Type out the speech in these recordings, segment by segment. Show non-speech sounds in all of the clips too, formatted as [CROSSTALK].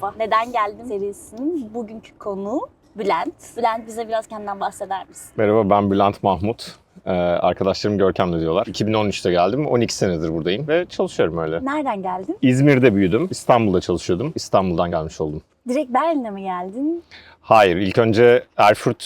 Merhaba. Neden geldin serisinin bugünkü konu Bülent. Bülent bize biraz kendinden bahseder misin? Merhaba ben Bülent Mahmut. Ee, arkadaşlarım Görkem'le diyorlar. 2013'te geldim. 12 senedir buradayım ve çalışıyorum öyle. Nereden geldin? İzmir'de büyüdüm. İstanbul'da çalışıyordum. İstanbul'dan gelmiş oldum. Direkt Berlin'e mi geldin? Hayır, ilk önce Erfurt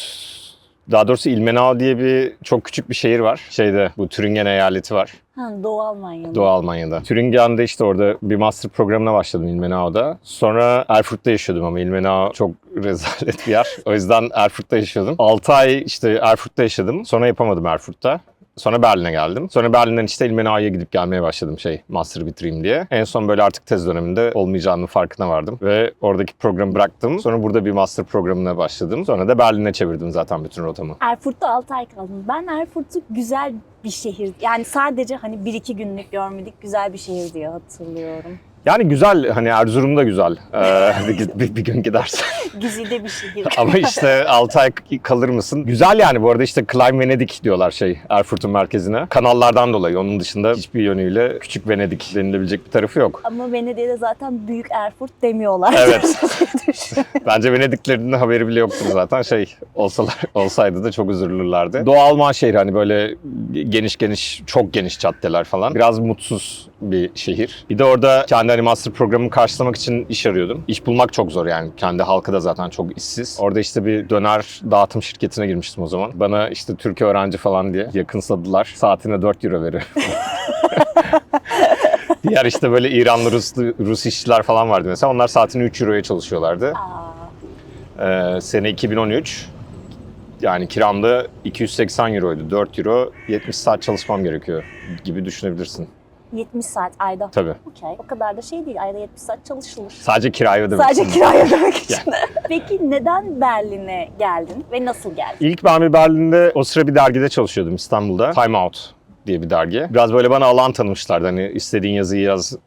daha doğrusu Ilmenau diye bir çok küçük bir şehir var. Şeyde bu Türingen eyaleti var. Ha, Doğu Almanya'da. Doğu Almanya'da. Türingen'de işte orada bir master programına başladım Ilmenau'da. Sonra Erfurt'ta yaşıyordum ama Ilmenau çok [LAUGHS] rezalet bir yer. O yüzden Erfurt'ta yaşıyordum. 6 ay işte Erfurt'ta yaşadım. Sonra yapamadım Erfurt'ta. Sonra Berlin'e geldim. Sonra Berlin'den işte Ilmenau'ya gidip gelmeye başladım şey master bitireyim diye. En son böyle artık tez döneminde olmayacağının farkına vardım. Ve oradaki programı bıraktım. Sonra burada bir master programına başladım. Sonra da Berlin'e çevirdim zaten bütün rotamı. Erfurt'ta 6 ay kaldım. Ben Erfurt'u güzel bir şehir. Yani sadece hani 1-2 günlük görmedik güzel bir şehir diye hatırlıyorum. Yani güzel hani Erzurum da güzel. Ee, [LAUGHS] bir, bir, bir gün gidersen. [LAUGHS] Güzide bir şehir. [LAUGHS] Ama işte 6 ay kalır mısın? Güzel yani bu arada işte Klein Venedik diyorlar şey Erfurt'un merkezine. Kanallardan dolayı onun dışında hiçbir yönüyle küçük Venedik denilebilecek bir tarafı yok. Ama Venedik'e de zaten büyük Erfurt demiyorlar. Evet. Bence Venediklerin de haberi bile yoktur zaten şey olsalar olsaydı da çok üzülürlerdi. Doğu Alman şehri hani böyle geniş geniş çok geniş caddeler falan. Biraz mutsuz bir şehir. Bir de orada kendi hani master programımı karşılamak için iş arıyordum. İş bulmak çok zor yani. Kendi halkı da zaten çok işsiz. Orada işte bir döner dağıtım şirketine girmiştim o zaman. Bana işte Türk öğrenci falan diye yakınsadılar. Saatine 4 euro veriyor. [LAUGHS] Diğer işte böyle İranlı, Ruslu, Rus işçiler falan vardı mesela. Onlar saatini 3 euroya çalışıyorlardı. Ee, sene 2013. Yani kiramda 280 euroydu. 4 euro 70 saat çalışmam gerekiyor gibi düşünebilirsin. 70 saat ayda. Tabii. Okey. O kadar da şey değil. Ayda 70 saat çalışılır. Sadece kirayı ödemek Sadece için. kiraya [LAUGHS] ödemek için. Peki neden Berlin'e geldin ve nasıl geldin? İlk ben bir Berlin'de o sıra bir dergide çalışıyordum İstanbul'da. Time Out diye bir dergi. Biraz böyle bana alan tanımışlardı. Hani istediğin yazıyı yaz,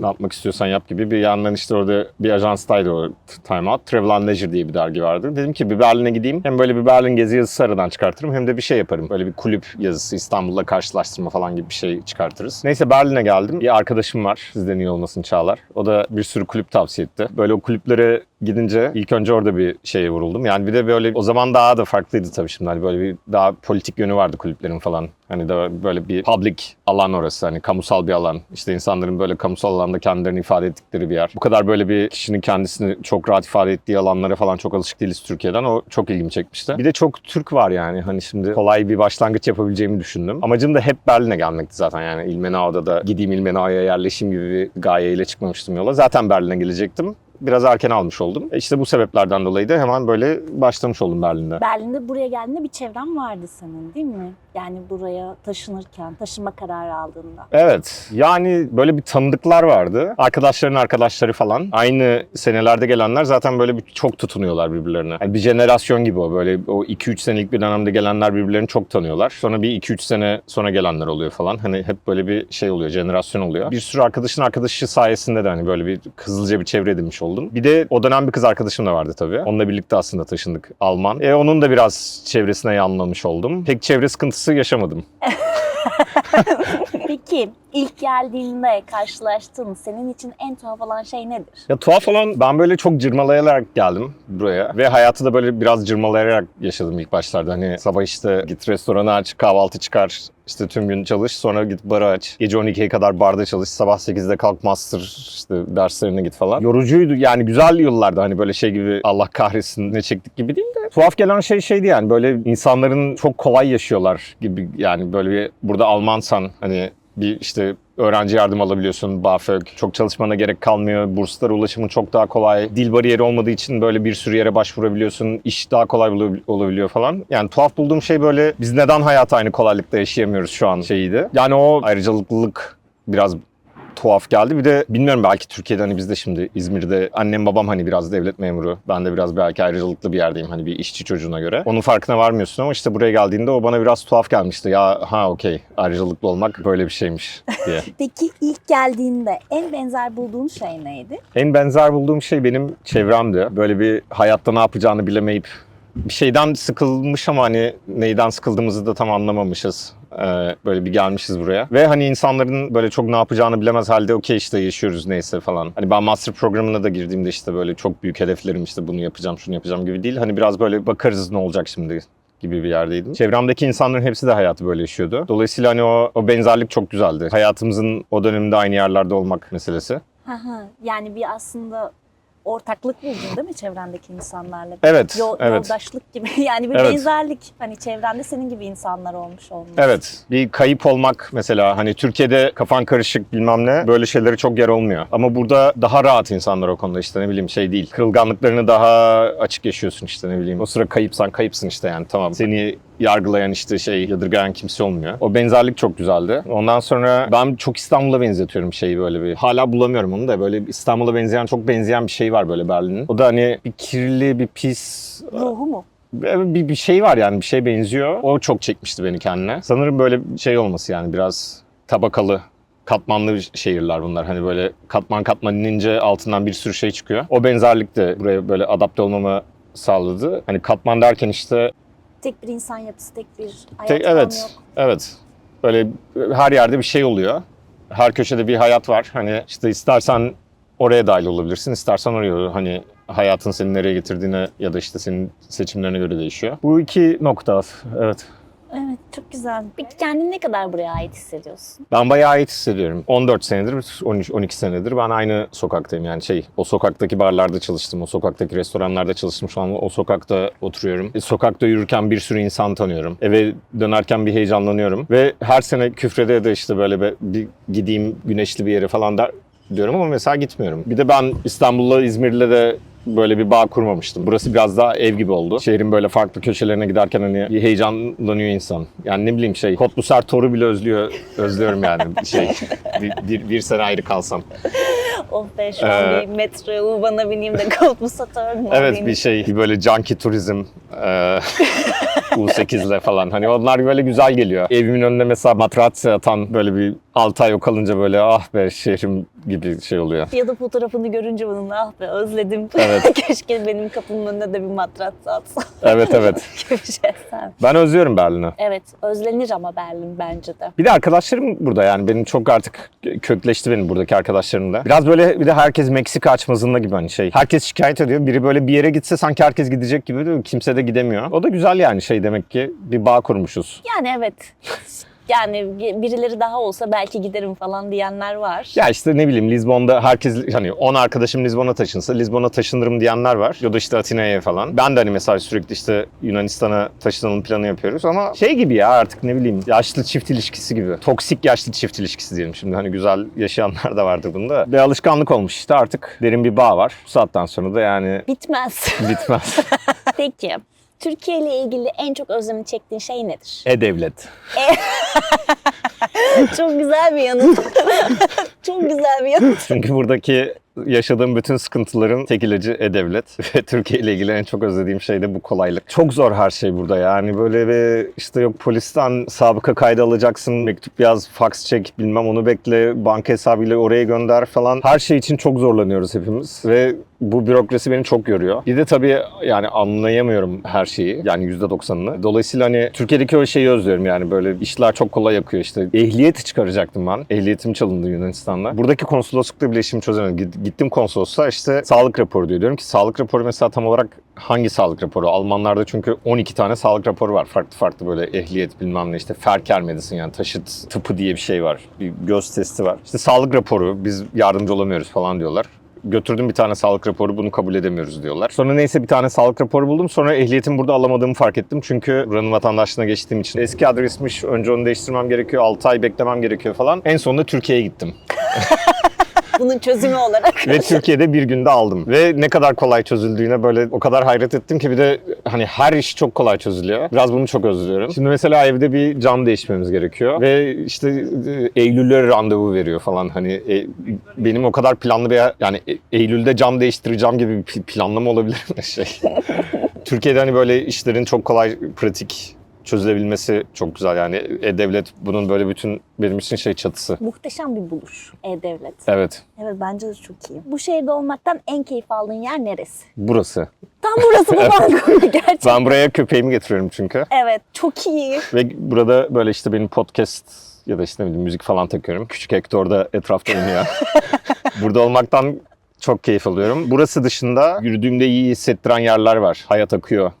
ne yapmak istiyorsan yap gibi. Bir yandan işte orada bir ajanstaydı o Time Out. Travel and Leisure diye bir dergi vardı. Dedim ki bir Berlin'e gideyim. Hem böyle bir Berlin gezi yazısı aradan çıkartırım hem de bir şey yaparım. Böyle bir kulüp yazısı İstanbul'la karşılaştırma falan gibi bir şey çıkartırız. Neyse Berlin'e geldim. Bir arkadaşım var. Sizden iyi olmasın Çağlar. O da bir sürü kulüp tavsiye etti. Böyle o kulüplere gidince ilk önce orada bir şeye vuruldum. Yani bir de böyle o zaman daha da farklıydı tabii şimdi. Hani böyle bir daha politik yönü vardı kulüplerin falan. Hani de böyle bir public alan orası. Hani kamusal bir alan. İşte insanların böyle kamusal alanda kendilerini ifade ettikleri bir yer. Bu kadar böyle bir kişinin kendisini çok rahat ifade ettiği alanlara falan çok alışık değiliz Türkiye'den. O çok ilgimi çekmişti. Bir de çok Türk var yani. Hani şimdi kolay bir başlangıç yapabileceğimi düşündüm. Amacım da hep Berlin'e gelmekti zaten yani. İlmenau'da da gideyim İlmenau'ya yerleşeyim gibi bir gayeyle çıkmamıştım yola. Zaten Berlin'e gelecektim biraz erken almış oldum. E İşte bu sebeplerden dolayı da hemen böyle başlamış oldum Berlin'de. Berlin'de buraya geldiğinde bir çevren vardı senin değil mi? Yani buraya taşınırken, taşınma kararı aldığında. Evet. Yani böyle bir tanıdıklar vardı. Arkadaşların arkadaşları falan. Aynı senelerde gelenler zaten böyle bir çok tutunuyorlar birbirlerine. Yani bir jenerasyon gibi o. Böyle o 2-3 senelik bir dönemde gelenler birbirlerini çok tanıyorlar. Sonra bir 2-3 sene sonra gelenler oluyor falan. Hani hep böyle bir şey oluyor, jenerasyon oluyor. Bir sürü arkadaşın arkadaşı sayesinde de hani böyle bir hızlıca bir çevre edinmiş oldum. Bir de o dönem bir kız arkadaşım da vardı tabii. Onunla birlikte aslında taşındık Alman. E onun da biraz çevresine yanlamış oldum. Pek çevre sıkıntısı yaşamadım. [LAUGHS] Peki ilk geldiğinde karşılaştığın senin için en tuhaf olan şey nedir? Ya tuhaf olan ben böyle çok cırmalayarak geldim buraya ve hayatı da böyle biraz cırmalayarak yaşadım ilk başlarda. Hani sabah işte git restoranı aç, kahvaltı çıkar, işte tüm gün çalış, sonra git barı aç. Gece 12'ye kadar barda çalış, sabah 8'de kalk master işte derslerine git falan. Yorucuydu yani güzel yıllardı hani böyle şey gibi Allah kahretsin ne çektik gibi değil de. Tuhaf gelen şey şeydi yani böyle insanların çok kolay yaşıyorlar gibi yani böyle bir burada Almansan hani bir işte öğrenci yardım alabiliyorsun, BAföG. Çok çalışmana gerek kalmıyor. Burslara ulaşımın çok daha kolay. Dil bariyeri olmadığı için böyle bir sürü yere başvurabiliyorsun. İş daha kolay olabiliyor falan. Yani tuhaf bulduğum şey böyle biz neden hayatı aynı kolaylıkla yaşayamıyoruz şu an şeyiydi. Yani o ayrıcalıklılık biraz tuhaf geldi. Bir de bilmiyorum belki Türkiye'de hani biz de şimdi İzmir'de annem babam hani biraz devlet memuru. Ben de biraz belki ayrıcalıklı bir yerdeyim hani bir işçi çocuğuna göre. Onun farkına varmıyorsun ama işte buraya geldiğinde o bana biraz tuhaf gelmişti. Ya ha okey ayrıcalıklı olmak böyle bir şeymiş diye. [LAUGHS] Peki ilk geldiğinde en benzer bulduğun şey neydi? En benzer bulduğum şey benim çevremdi. Böyle bir hayatta ne yapacağını bilemeyip bir şeyden sıkılmış ama hani neyden sıkıldığımızı da tam anlamamışız. Ee, böyle bir gelmişiz buraya. Ve hani insanların böyle çok ne yapacağını bilemez halde okey işte yaşıyoruz neyse falan. Hani ben master programına da girdiğimde işte böyle çok büyük hedeflerim işte bunu yapacağım şunu yapacağım gibi değil. Hani biraz böyle bakarız ne olacak şimdi gibi bir yerdeydim. Çevremdeki insanların hepsi de hayatı böyle yaşıyordu. Dolayısıyla hani o, o benzerlik çok güzeldi. Hayatımızın o dönemde aynı yerlerde olmak meselesi. Yani bir aslında ortaklık buldun değil mi çevrendeki insanlarla? Evet, Yol- evet. Yoldaşlık gibi [LAUGHS] yani bir Evet. benzerlik. Hani çevrende senin gibi insanlar olmuş olmuş. Evet. Bir kayıp olmak mesela hani Türkiye'de kafan karışık bilmem ne böyle şeyleri çok yer olmuyor. Ama burada daha rahat insanlar o konuda işte ne bileyim şey değil. Kırılganlıklarını daha açık yaşıyorsun işte ne bileyim. O sıra kayıpsan kayıpsın işte yani tamam. Seni yargılayan işte şey yadırgayan kimse olmuyor. O benzerlik çok güzeldi. Ondan sonra ben çok İstanbul'a benzetiyorum şeyi böyle bir. Hala bulamıyorum onu da böyle İstanbul'a benzeyen çok benzeyen bir şey var böyle Berlin'in. O da hani bir kirli bir pis Ruhu mu? bir, bir şey var yani bir şey benziyor. O çok çekmişti beni kendine. Sanırım böyle şey olması yani biraz tabakalı katmanlı şehirler bunlar. Hani böyle katman katman inince altından bir sürü şey çıkıyor. O benzerlik de buraya böyle adapte olmamı sağladı. Hani katman derken işte Tek bir insan yapısı, tek bir hayat tek, evet yok. evet böyle her yerde bir şey oluyor. Her köşede bir hayat var. Hani işte istersen oraya dahil olabilirsin, istersen oraya hani hayatın seni nereye getirdiğine ya da işte senin seçimlerine göre değişiyor. Bu iki nokta evet. Evet çok güzel. Peki kendini ne kadar buraya ait hissediyorsun? Ben bayağı ait hissediyorum. 14 senedir, 13 12 senedir ben aynı sokaktayım. Yani şey, o sokaktaki barlarda çalıştım, o sokaktaki restoranlarda çalıştım. Şu an o sokakta oturuyorum. E, sokakta yürürken bir sürü insan tanıyorum. Eve dönerken bir heyecanlanıyorum. Ve her sene küfrede de işte böyle bir, bir gideyim güneşli bir yere falan der diyorum ama mesela gitmiyorum. Bir de ben İstanbul'la İzmir'le de böyle bir bağ kurmamıştım. Burası biraz daha ev gibi oldu. Şehrin böyle farklı köşelerine giderken hani bir heyecanlanıyor insan. Yani ne bileyim şey, Kotlusar Tor'u bile özlüyor, özlüyorum yani [LAUGHS] şey. Bir, bir, bir sene ayrı kalsam. Oh be şu an Ee, bir metro bana bineyim de koltuğu satarım. Evet bir şey, bir böyle junkie turizm. [LAUGHS] eee, U8'le falan. Hani onlar böyle güzel geliyor. Evimin önüne mesela matratsa atan böyle bir 6 ay yok kalınca böyle ah be şehrim gibi şey oluyor. Ya da fotoğrafını görünce bunun ah be özledim. Evet. [LAUGHS] Keşke benim kapımın önüne de bir matras atsa Evet evet. [LAUGHS] gibi şey sen. Ben özlüyorum Berlin'i. Evet özlenir ama Berlin bence de. Bir de arkadaşlarım burada yani benim çok artık kökleşti benim buradaki arkadaşlarım da. Biraz böyle bir de herkes Meksika açmazında gibi hani şey. Herkes şikayet ediyor. Biri böyle bir yere gitse sanki herkes gidecek gibi mi? Kimse de gidemiyor. O da güzel yani şey demek ki bir bağ kurmuşuz. Yani evet. [LAUGHS] Yani birileri daha olsa belki giderim falan diyenler var. Ya işte ne bileyim Lizbon'da herkes hani 10 arkadaşım Lizbon'a taşınsa Lizbon'a taşınırım diyenler var. Ya da işte Atina'ya falan. Ben de hani mesela sürekli işte Yunanistan'a taşınalım planı yapıyoruz ama şey gibi ya artık ne bileyim yaşlı çift ilişkisi gibi. Toksik yaşlı çift ilişkisi diyelim şimdi hani güzel yaşayanlar da vardır bunda. Bir alışkanlık olmuş işte artık derin bir bağ var. Bu saatten sonra da yani Bitmez. bitmez. [LAUGHS] Peki. Türkiye ile ilgili en çok özlemini çektiğin şey nedir? E-Devlet. [LAUGHS] Çok güzel bir yanıt. [LAUGHS] Çok güzel bir yanıt. Çünkü buradaki yaşadığım bütün sıkıntıların tek ilacı E-Devlet. [LAUGHS] Ve Türkiye ile ilgili en çok özlediğim şey de bu kolaylık. Çok zor her şey burada yani böyle bir işte yok polisten sabıka kaydı alacaksın, mektup yaz, fax çek, bilmem onu bekle, banka hesabıyla oraya gönder falan. Her şey için çok zorlanıyoruz hepimiz ve bu bürokrasi beni çok yoruyor. Bir de tabii yani anlayamıyorum her şeyi. Yani %90'ını. Dolayısıyla hani Türkiye'deki o şeyi özlüyorum yani böyle işler çok kolay akıyor işte. Ehliyet çıkaracaktım ben. Ehliyetim çalındı Yunanistan'da. Buradaki konsoloslukla bile işimi çözemedim. Git- Gittim konsolosluğa işte sağlık raporu diyor. Diyorum ki sağlık raporu mesela tam olarak hangi sağlık raporu? Almanlarda çünkü 12 tane sağlık raporu var. Farklı farklı böyle ehliyet bilmem ne işte Ferker Medicine yani taşıt tıpı diye bir şey var. Bir göz testi var. İşte sağlık raporu biz yardımcı olamıyoruz falan diyorlar götürdüm bir tane sağlık raporu bunu kabul edemiyoruz diyorlar. Sonra neyse bir tane sağlık raporu buldum. Sonra ehliyetimi burada alamadığımı fark ettim. Çünkü buranın vatandaşlığına geçtiğim için. Eski adresmiş. Önce onu değiştirmem gerekiyor. 6 ay beklemem gerekiyor falan. En sonunda Türkiye'ye gittim. [LAUGHS] Bunun çözümü olarak. Ve Türkiye'de bir günde aldım. Ve ne kadar kolay çözüldüğüne böyle o kadar hayret ettim ki bir de hani her iş çok kolay çözülüyor. Biraz bunu çok özlüyorum. Şimdi mesela evde bir cam değişmemiz gerekiyor. Ve işte e, Eylül'e randevu veriyor falan. Hani e, benim o kadar planlı bir yani e, Eylül'de cam değiştireceğim gibi bir planlama olabilir mi [LAUGHS] şey? Türkiye'de hani böyle işlerin çok kolay, pratik çözülebilmesi çok güzel yani. E-Devlet bunun böyle bütün benim için şey çatısı. Muhteşem bir buluş E-Devlet. Evet, Evet bence de çok iyi. Bu şehirde olmaktan en keyif aldığın yer neresi? burası. Tam burası bu [LAUGHS] Bangkok gerçekten. Ben buraya köpeğimi getiriyorum çünkü. Evet çok iyi. Ve burada böyle işte benim podcast ya da işte ne bileyim müzik falan takıyorum. Küçük Hector da etrafta oynuyor. [LAUGHS] burada olmaktan çok keyif alıyorum. Burası dışında yürüdüğümde iyi hissettiren yerler var. Hayat akıyor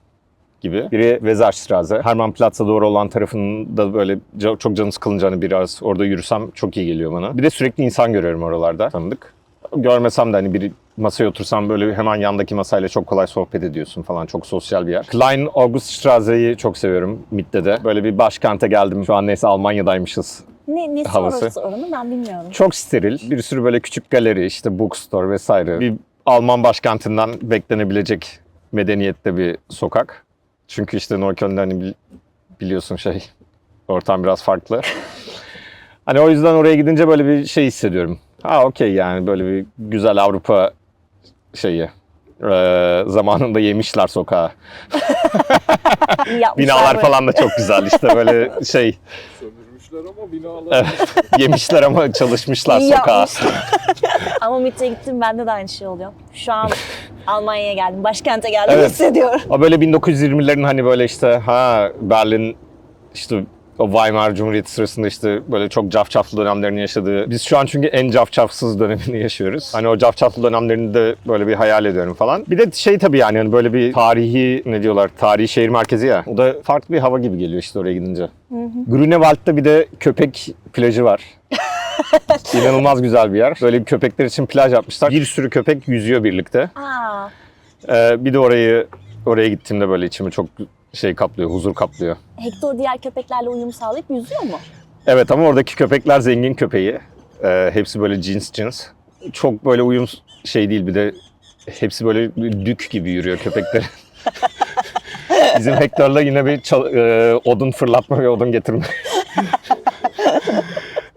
gibi. Biri Weserstraße. Hermannplatz'a doğru olan tarafında böyle çok canı sıkılınca hani biraz orada yürüsem çok iyi geliyor bana. Bir de sürekli insan görüyorum oralarda tanıdık. Görmesem de hani bir masaya otursam böyle hemen yandaki masayla çok kolay sohbet ediyorsun falan. Çok sosyal bir yer. Klein Auguststrasse'yi çok seviyorum Mitte'de. Böyle bir başkente geldim. Şu an neyse Almanya'daymışız. Ne, nesi Havası. orası ben bilmiyorum. Çok steril. Bir sürü böyle küçük galeri, işte bookstore vesaire. Bir Alman başkentinden beklenebilecek medeniyette bir sokak. Çünkü işte Neukölln'de hani bil- biliyorsun şey ortam biraz farklı. hani o yüzden oraya gidince böyle bir şey hissediyorum. Ha okey yani böyle bir güzel Avrupa şeyi. Ee, zamanında yemişler sokağı. İyi yapmışlar Binalar böyle. falan da çok güzel işte böyle şey Sömürmüşler ama binalar. yemişler ama çalışmışlar İyi sokağa. Ama MIT'e gittim bende de aynı şey oluyor. Şu an Almanya'ya geldim, başkente geldim Evet. hissediyorum. O böyle 1920'lerin hani böyle işte ha Berlin işte o Weimar Cumhuriyeti sırasında işte böyle çok cafcaflı dönemlerini yaşadığı. Biz şu an çünkü en cafcafsız dönemini yaşıyoruz. Hani o cafcaflı dönemlerini de böyle bir hayal ediyorum falan. Bir de şey tabii yani hani böyle bir tarihi ne diyorlar tarihi şehir merkezi ya. O da farklı bir hava gibi geliyor işte oraya gidince. Grunewald'da bir de köpek plajı var. [LAUGHS] [LAUGHS] İnanılmaz güzel bir yer. Böyle bir köpekler için plaj yapmışlar. Bir sürü köpek yüzüyor birlikte. Aa, Ee, bir de orayı oraya gittiğimde böyle içimi çok şey kaplıyor, huzur kaplıyor. Hector diğer köpeklerle uyum sağlayıp yüzüyor mu? Evet ama oradaki köpekler zengin köpeği. Ee, hepsi böyle cins cins. Çok böyle uyum şey değil bir de hepsi böyle dük gibi yürüyor köpekler. [LAUGHS] Bizim Hector'la yine bir e, odun fırlatma ve odun getirme. [LAUGHS]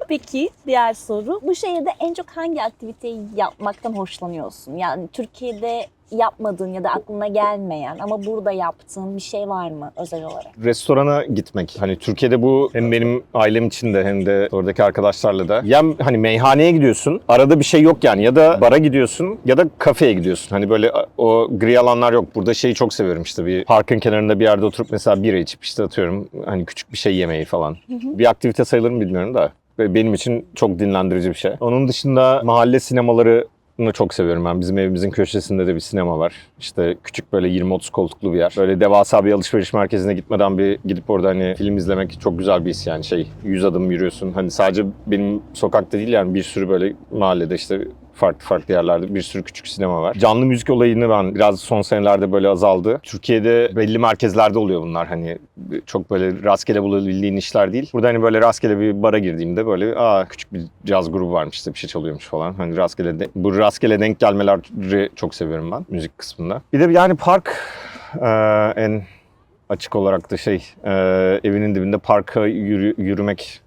Peki diğer soru. Bu şehirde en çok hangi aktiviteyi yapmaktan hoşlanıyorsun? Yani Türkiye'de yapmadığın ya da aklına gelmeyen ama burada yaptığın bir şey var mı özel olarak? Restorana gitmek. Hani Türkiye'de bu hem benim ailem için de hem de oradaki arkadaşlarla da. Ya hani meyhaneye gidiyorsun. Arada bir şey yok yani. Ya da bara gidiyorsun ya da kafeye gidiyorsun. Hani böyle o gri alanlar yok. Burada şeyi çok seviyorum işte bir parkın kenarında bir yerde oturup mesela bira içip işte atıyorum hani küçük bir şey yemeyi falan. Bir aktivite sayılır mı bilmiyorum da. Ve Benim için çok dinlendirici bir şey. Onun dışında mahalle sinemaları bunu çok seviyorum ben. Bizim evimizin köşesinde de bir sinema var. İşte küçük böyle 20-30 koltuklu bir yer. Böyle devasa bir alışveriş merkezine gitmeden bir gidip orada hani film izlemek çok güzel bir his yani şey 100 adım yürüyorsun. Hani sadece benim sokakta değil yani bir sürü böyle mahallede işte farklı farklı yerlerde bir sürü küçük sinema var. Canlı müzik olayını ben biraz son senelerde böyle azaldı. Türkiye'de belli merkezlerde oluyor bunlar hani çok böyle rastgele bulabildiğin işler değil. Burada hani böyle rastgele bir bara girdiğimde böyle aa küçük bir caz grubu varmış işte bir şey çalıyormuş falan. Hani rastgele de- bu rastgele denk gelmeleri çok seviyorum ben müzik kısmında. Bir de yani park e, en açık olarak da şey e, evinin dibinde parka yürü- yürümek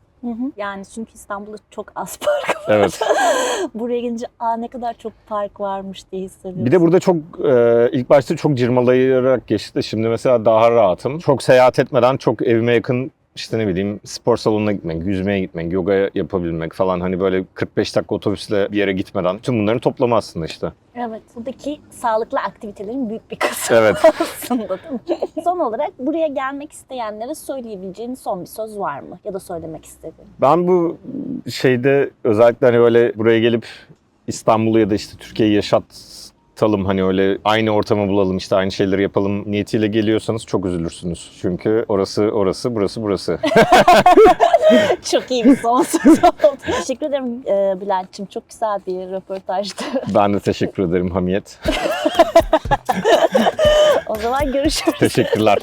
Yani çünkü İstanbul'da çok az [LAUGHS] park var. evet. [LAUGHS] Buraya gelince aa ne kadar çok park varmış diye hissediyorsun. Bir de burada çok e, ilk başta çok cırmalayarak geçti. Şimdi mesela daha rahatım. Çok seyahat etmeden çok evime yakın işte ne bileyim spor salonuna gitmek, yüzmeye gitmek, yoga yapabilmek falan hani böyle 45 dakika otobüsle bir yere gitmeden tüm bunların toplamı aslında işte. Evet, buradaki sağlıklı aktivitelerin büyük bir kısmı Evet. [LAUGHS] aslında değil mi? son olarak buraya gelmek isteyenlere söyleyebileceğin son bir söz var mı? Ya da söylemek istediğin. Ben bu şeyde özellikle hani böyle buraya gelip İstanbul'u ya da işte Türkiye'yi yaşatalım hani öyle aynı ortamı bulalım işte aynı şeyleri yapalım niyetiyle geliyorsanız çok üzülürsünüz. Çünkü orası orası burası burası. [LAUGHS] Çok iyi bir son söz oldu. Teşekkür ederim e, Bülent'ciğim. Çok güzel bir röportajdı. ben de teşekkür ederim Hamiyet. [LAUGHS] o zaman görüşürüz. Teşekkürler.